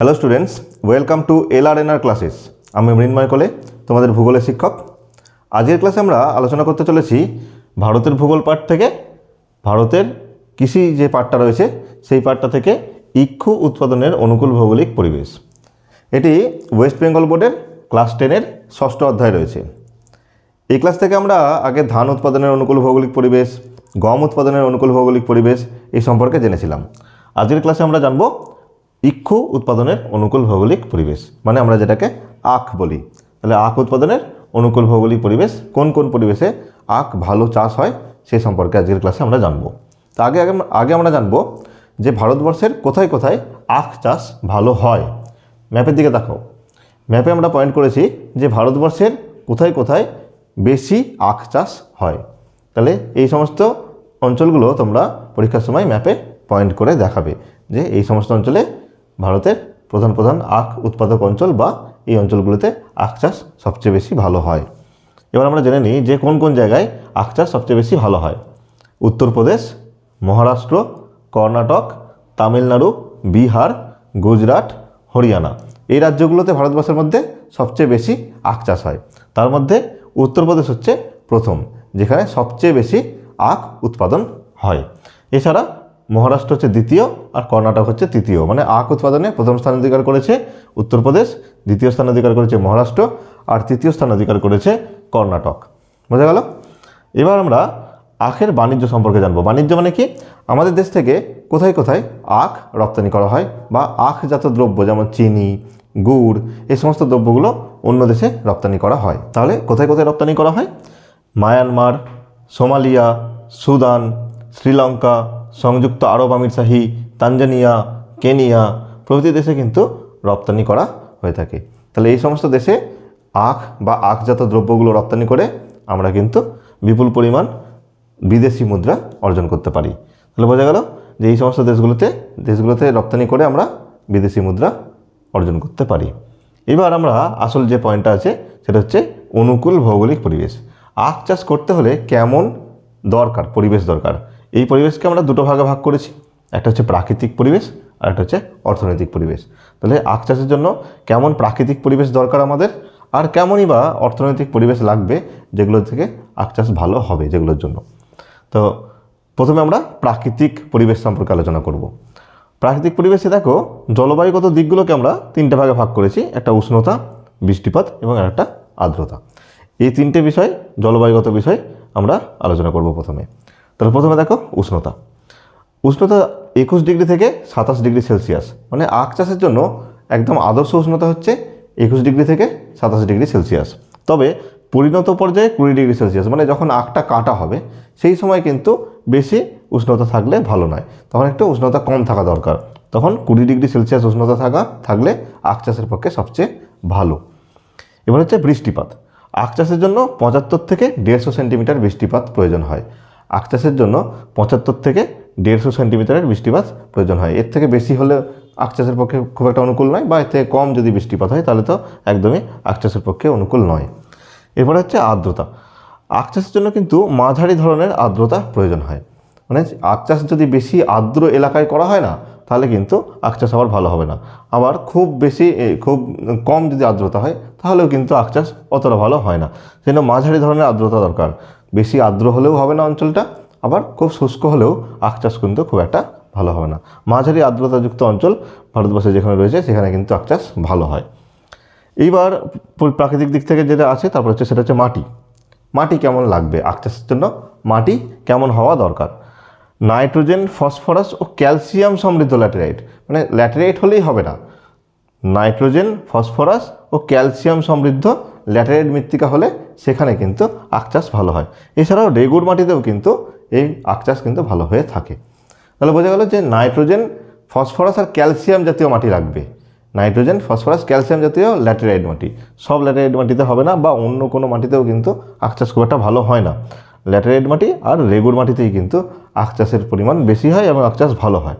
Hello students welcome to L R N R classes আমি মৃন্ময় কলে তোমাদের ভূগোলের শিক্ষক। আজকের ক্লাসে আমরা আলোচনা করতে চলেছি ভারতের ভূগোল পাঠ থেকে ভারতের কৃষি যে পাঠটা রয়েছে, সেই পাঠটা থেকে ইক্ষু উৎপাদনের অনুকূল ভৌগোলিক পরিবেশ। এটি ওয়েস্ট বেঙ্গল বোর্ডের ক্লাস টেনের ষষ্ঠ অধ্যায় রয়েছে। এই ক্লাস থেকে আমরা আগে ধান উৎপাদনের অনুকূল ভৌগোলিক পরিবেশ, গম উৎপাদনের অনুকূল ভৌগোলিক পরিবেশ এই সম্পর্কে জেনেছিলাম। আজকের ক্লাসে আমরা জানব ইক্ষু উৎপাদনের অনুকূল ভৌগোলিক পরিবেশ। মানে আমরা যেটাকে আখ বলি। তাহলে আখ উৎপাদনের অনুকূল ভৌগোলিক পরিবেশ কোন কোন পরিবেশে আখ ভালো চাষ হয় সে সম্পর্কে আজকের ক্লাসে আমরা জানব। তা আগে আগে আগে আমরা জানব যে ভারতবর্ষের কোথায় কোথায় আখ চাষ ভালো হয়। ম্যাপের দিকে দেখো। ম্যাপে আমরা পয়েন্ট করেছি যে ভারতবর্ষের কোথায় কোথায় বেশি আখ চাষ হয়। তাহলে এই সমস্ত অঞ্চলগুলো তোমরা পরীক্ষার সময় ম্যাপে পয়েন্ট করে দেখাবে যে এই সমস্ত অঞ্চলে ভারতের প্রধান প্রধান আখ উৎপাদক অঞ্চল বা এই অঞ্চলগুলোতে আখ চাষ সবচেয়ে বেশি ভালো হয়। এবার আমরা জেনে নিই যে কোন কোন জায়গায় আখ চাষ সবচেয়ে বেশি ভালো হয়। উত্তরপ্রদেশ, মহারাষ্ট্র, কর্ণাটক, তামিলনাড়ু, বিহার, গুজরাট, হরিয়ানা। এই রাজ্যগুলোতে ভারতবর্ষের মধ্যে সবচেয়ে বেশি আখ চাষ হয়। তার মধ্যে উত্তরপ্রদেশ হচ্ছে প্রথম, যেখানে সবচেয়ে বেশি আখ উৎপাদন হয়। এছাড়া মহারাষ্ট্র হচ্ছে দ্বিতীয় আর কর্ণাটক হচ্ছে তৃতীয়। মানে আখ উৎপাদনে প্রথম স্থান অধিকার করেছে উত্তরপ্রদেশ, দ্বিতীয় স্থান অধিকার করেছে মহারাষ্ট্র আর তৃতীয় স্থান অধিকার করেছে কর্ণাটক। বোঝা গেল? এবার আমরা আখের বাণিজ্য সম্পর্কে জানব। বাণিজ্য মানে কি? আমাদের দেশ থেকে কোথায় কোথায় আখ রপ্তানি করা হয় বা আখজাত দ্রব্য যেমন চিনি, গুড়, এই সমস্ত দ্রব্যগুলো অন্য দেশে রপ্তানি করা হয়। তাহলে কোথায় কোথায় রপ্তানি করা হয়? মায়ানমার, সোমালিয়া, সুদান, শ্রীলঙ্কা সংযুক্ত আরব আমিরশাহী তানজানিয়া, কেনিয়া প্রভৃতি দেশে কিন্তু রপ্তানি করা হয়ে থাকে। তাহলে এই সমস্ত দেশে আখ বা আখজাত দ্রব্যগুলো রপ্তানি করে আমরা কিন্তু বিপুল পরিমাণ বিদেশি মুদ্রা অর্জন করতে পারি। তাহলে বোঝা গেল যে এই সমস্ত দেশগুলোতে দেশগুলোতে রপ্তানি করে আমরা বিদেশি মুদ্রা অর্জন করতে পারি। এবার আমরা আসল যে পয়েন্টটা আছে, সেটা হচ্ছে অনুকূল ভৌগোলিক পরিবেশ। আখ চাষ করতে হলে কেমন দরকার, পরিবেশ দরকার? এই পরিবেশকে আমরা দুটো ভাগে ভাগ করেছি। একটা হচ্ছে প্রাকৃতিক পরিবেশ আর একটা হচ্ছে অর্থনৈতিক পরিবেশ। তাহলে আখ চাষের জন্য কেমন প্রাকৃতিক পরিবেশ দরকার আমাদের? আর কেমনই বা অর্থনৈতিক পরিবেশ লাগবে যেগুলো থেকে আখ চাষ ভালো হবে যেগুলোর জন্য? তো প্রথমে আমরা প্রাকৃতিক পরিবেশ সম্পর্কে আলোচনা করব। প্রাকৃতিক পরিবেশে দেখো, জলবায়ুগত দিকগুলোকে আমরা তিনটে ভাগে ভাগ করেছি। একটা উষ্ণতা, বৃষ্টিপাত এবং একটা আর্দ্রতা। এই তিনটে বিষয়, জলবায়ুগত বিষয় আমরা আলোচনা করব প্রথমে। তাহলে প্রথমে দেখো উষ্ণতা। উষ্ণতা একুশ ডিগ্রি থেকে সাতাশ ডিগ্রি সেলসিয়াস। মানে আখ চাষের জন্য একদম আদর্শ উষ্ণতা হচ্ছে একুশ ডিগ্রি থেকে সাতাশ ডিগ্রি সেলসিয়াস। তবে পরিণত পর্যায়ে কুড়ি ডিগ্রি সেলসিয়াস। মানে যখন আখটা কাটা হবে, সেই সময় কিন্তু বেশি উষ্ণতা থাকলে ভালো নয়। তখন একটু উষ্ণতা কম থাকা দরকার। তখন কুড়ি ডিগ্রি সেলসিয়াস উষ্ণতা থাকা, থাকলে আখ চাষের পক্ষে সবচেয়ে ভালো। এবার হচ্ছে বৃষ্টিপাত। আখ চাষের জন্য পঁচাত্তর থেকে দেড়শো সেন্টিমিটার বৃষ্টিপাত প্রয়োজন হয়। আখ চাষের জন্য পঁচাত্তর থেকে দেড়শো সেন্টিমিটারের বৃষ্টিপাত প্রয়োজন হয়। এর থেকে বেশি হলে আখ চাষের পক্ষে খুব একটা অনুকূল নয় বা এর থেকে কম যদি বৃষ্টিপাত হয় তাহলে তো একদমই আখ চাষের পক্ষে অনুকূল নয়। এরপরে হচ্ছে আর্দ্রতা। আখ চাষের জন্য কিন্তু মাঝারি ধরনের আর্দ্রতা প্রয়োজন হয়। মানে আখ চাষ যদি বেশি আর্দ্র এলাকায় করা হয় না তাহলে কিন্তু আখ চাষ আবার ভালো হবে না। আবার খুব বেশি খুব কম যদি আর্দ্রতা হয়, তাহলেও কিন্তু আখ চাষ অতটা ভালো হয় না। সেজন্য মাঝারি ধরনের আর্দ্রতা দরকার। বেশি আর্দ্র হলেও হবে না অঞ্চলটা, আবার খুব শুষ্ক হলেও আখ চাষ কিন্তু খুব একটা ভালো হবে না। মাঝারি আর্দ্রতাযুক্ত অঞ্চল ভারতবর্ষে যেখানে রয়েছে, সেখানে কিন্তু আখ চাষ ভালো হয়। এইবার প্রাকৃতিক দিক থেকে যেটা আছে, তারপর হচ্ছে সেটা হচ্ছে মাটি। মাটি কেমন লাগবে? আখ চাষের জন্য মাটি কেমন হওয়া দরকার? নাইট্রোজেন, ফসফরাস ও ক্যালসিয়াম সমৃদ্ধ ল্যাটেরাইট। মানে ল্যাটেরাইট হলেই হবে না। নাইট্রোজেন, ফসফরাস ও ক্যালসিয়াম সমৃদ্ধ ল্যাটেরাইট মৃত্তিকা হলে সেখানে কিন্তু আখ চাষ ভালো হয়। এছাড়াও রেগুর মাটিতেও কিন্তু এই আখ চাষ কিন্তু ভালো হয়ে থাকে। তাহলে বোঝা গেল যে নাইট্রোজেন, ফসফরাস আর ক্যালসিয়াম জাতীয় মাটি লাগবে। নাইট্রোজেন, ফসফরাস, ক্যালসিয়াম জাতীয় ল্যাটেরাইট মাটি। সব ল্যাটেরাইট মাটিতে হবে না বা অন্য কোনো মাটিতেও কিন্তু আখ চাষ খুব একটা ভালো হয় না। ল্যাটেরাইট মাটি আর রেগুর মাটিতেই কিন্তু আখ চাষের পরিমাণ বেশি হয় এবং আখ চাষ ভালো হয়।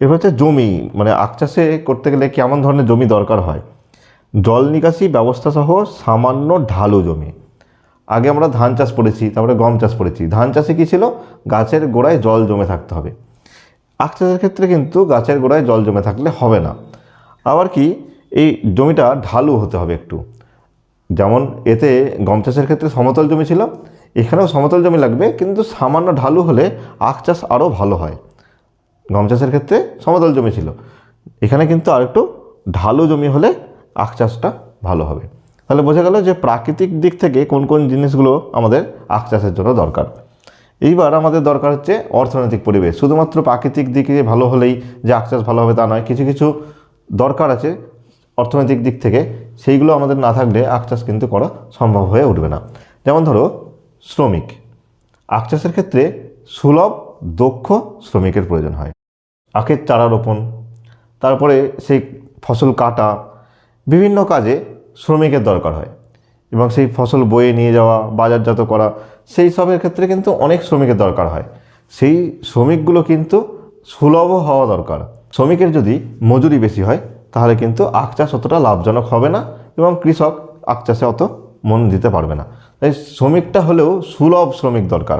এবার হচ্ছে জমি মানে আখ চাষে করতে গেলে কেমন ধরনের জমি দরকার হয়? জল নিকাশি ব্যবস্থা সহ সামান্য ঢালু জমি। আগে আমরা ধান চাষ করেছি তারপরে গম চাষ করেছি ধান চাষে কী ছিল? গাছের গোড়ায় জল জমে থাকতে হবে। আখ চাষের ক্ষেত্রে কিন্তু গাছের গোড়ায় জল জমে থাকলে হবে না। আবার কি? এই জমিটা ঢালু হতে হবে একটু। যেমন এতে গম চাষের ক্ষেত্রে সমতল জমি ছিল এখানেও সমতল জমি লাগবে, কিন্তু সামান্য ঢালু হলে আখ চাষ আরও ভালো হয়। গম চাষের ক্ষেত্রে সমতল জমি ছিল। এখানে কিন্তু আরেকটু ঢালু জমি হলে আখ চাষটা ভালো হবে। তাহলে বোঝা গেল যে প্রাকৃতিক দিক থেকে কোন কোন জিনিসগুলো আমাদের আখ চাষের জন্য দরকার। এইবার আমাদের দরকার হচ্ছে অর্থনৈতিক পরিবেশ। শুধুমাত্র প্রাকৃতিক দিকে ভালো হলেই যে আখ চাষ ভালো হবে তা নয়, কিছু কিছু দরকার আছে অর্থনৈতিক দিক থেকে। সেইগুলো আমাদের না থাকলে আখ চাষ কিন্তু করা সম্ভব হয়ে উঠবে না। যেমন ধরো শ্রমিক। আখ চাষের ক্ষেত্রে সুলভ, দক্ষ শ্রমিকের প্রয়োজন হয়। আখের চারা রোপণ, তারপরে সেই ফসল কাটা, বিভিন্ন কাজে শ্রমিকের দরকার হয় এবং সেই ফসল বয়ে নিয়ে যাওয়া, বাজারজাত করা, সেই সবের ক্ষেত্রে কিন্তু অনেক শ্রমিকের দরকার হয়। সেই শ্রমিকগুলো কিন্তু সুলভ হওয়া দরকার। শ্রমিকের যদি মজুরি বেশি হয়, তাহলে কিন্তু আখ চাষ অতটা লাভজনক হবে না এবং কৃষক আখ চাষে অত মন দিতে পারবে না। তাই শ্রমিকটা হলেও সুলভ শ্রমিক দরকার।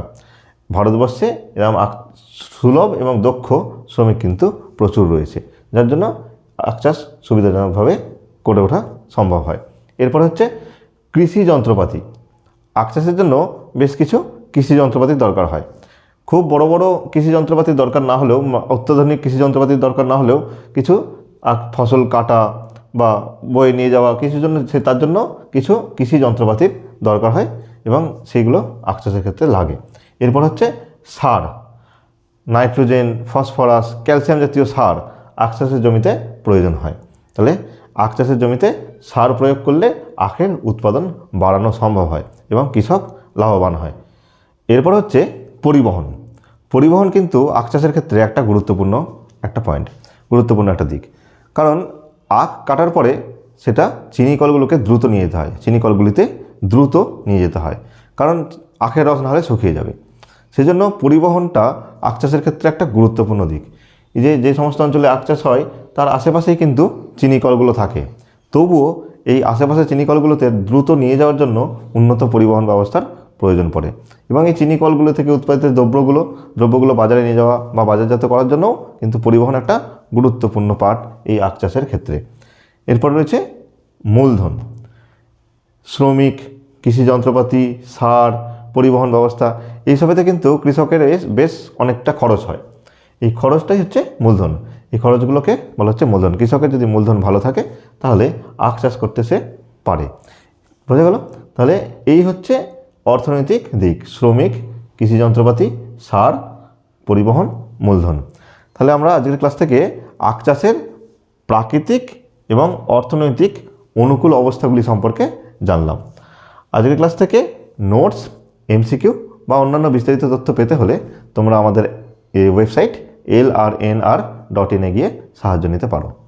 ভারতবর্ষে এরকম সুলভ এবং দক্ষ শ্রমিক কিন্তু প্রচুর রয়েছে। যার জন্য আখ চাষ সুবিধাজনকভাবে করে ওঠা সম্ভব হয়। এরপর হচ্ছে কৃষি যন্ত্রপাতি। আখ চাষের জন্য বেশ কিছু কৃষি যন্ত্রপাতির দরকার হয়। খুব বড় বড় কৃষি যন্ত্রপাতির দরকার না হলেও, অত্যাধুনিক কৃষি যন্ত্রপাতির দরকার না হলেও কিছু ফসল কাটা বা বয়ে নিয়ে যাওয়া কিছুর জন্য, সে তার জন্য কিছু কৃষি যন্ত্রপাতির দরকার হয় এবং সেইগুলো আখ চাষের ক্ষেত্রে লাগে। এরপর হচ্ছে সার। নাইট্রোজেন, ফসফরাস, ক্যালসিয়াম জাতীয় সার আখ চাষের জমিতে প্রয়োজন হয়। তাহলে আখ চাষের জমিতে সার প্রয়োগ করলে আখের উৎপাদন বাড়ানো সম্ভব হয় এবং কৃষক লাভবান হয়। এরপর হচ্ছে পরিবহন। পরিবহন কিন্তু আখ চাষের ক্ষেত্রে একটা গুরুত্বপূর্ণ একটা পয়েন্ট গুরুত্বপূর্ণ একটা দিক। কারণ আখ কাটার পরে সেটা চিনি কলগুলোকে দ্রুত নিয়ে যেতে হয়। চিনি কলগুলিতে দ্রুত নিয়ে যেতে হয়। কারণ আখের রস না হলে শুকিয়ে যাবে। সেজন্য পরিবহনটা আখ চাষের ক্ষেত্রে একটা গুরুত্বপূর্ণ দিক। যে যে সমস্ত অঞ্চলে আখ চাষ হয়, তার আশেপাশেই কিন্তু চিনি কলগুলো থাকে। তবুও এই আশেপাশে চিনি কলগুলোতে দ্রুত নিয়ে যাওয়ার জন্য উন্নত পরিবহন ব্যবস্থার প্রয়োজন পড়ে। এবং এই চিনি কলগুলো থেকে উৎপাদিত দ্রব্যগুলো দ্রব্যগুলো বাজারে নিয়ে যাওয়া বা বাজারজাত করার জন্যও কিন্তু পরিবহন একটা গুরুত্বপূর্ণ পাঠ এই আখ চাষের ক্ষেত্রে। এরপর রয়েছে মূলধন। শ্রমিক, কৃষি যন্ত্রপাতি, সার, পরিবহন ব্যবস্থা এইসবেতে কিন্তু কৃষকের বেশ অনেকটা খরচ হয়। এই খরচটাই হচ্ছে মূলধন। এই খরচগুলোকে বলা হচ্ছে মূলধন। কৃষকের যদি মূলধন ভালো থাকে, তাহলে আখ চাষ করতে সে পারে। বোঝা গেল? তাহলে এই হচ্ছে অর্থনৈতিক দিক। শ্রমিক, কৃষি যন্ত্রপাতি, সার, পরিবহন, মূলধন। তাহলে আমরা আজকের ক্লাস থেকে আখ চাষের প্রাকৃতিক এবং অর্থনৈতিক অনুকূল অবস্থাগুলি সম্পর্কে জানলাম। আজকের ক্লাস থেকে নোটস এমসিকিউ বা অন্যান্য বিস্তারিত তথ্য পেতে হলে তোমরা আমাদের এই website L R N R dot ইনে গিয়ে সাহায্য নিতে পারো।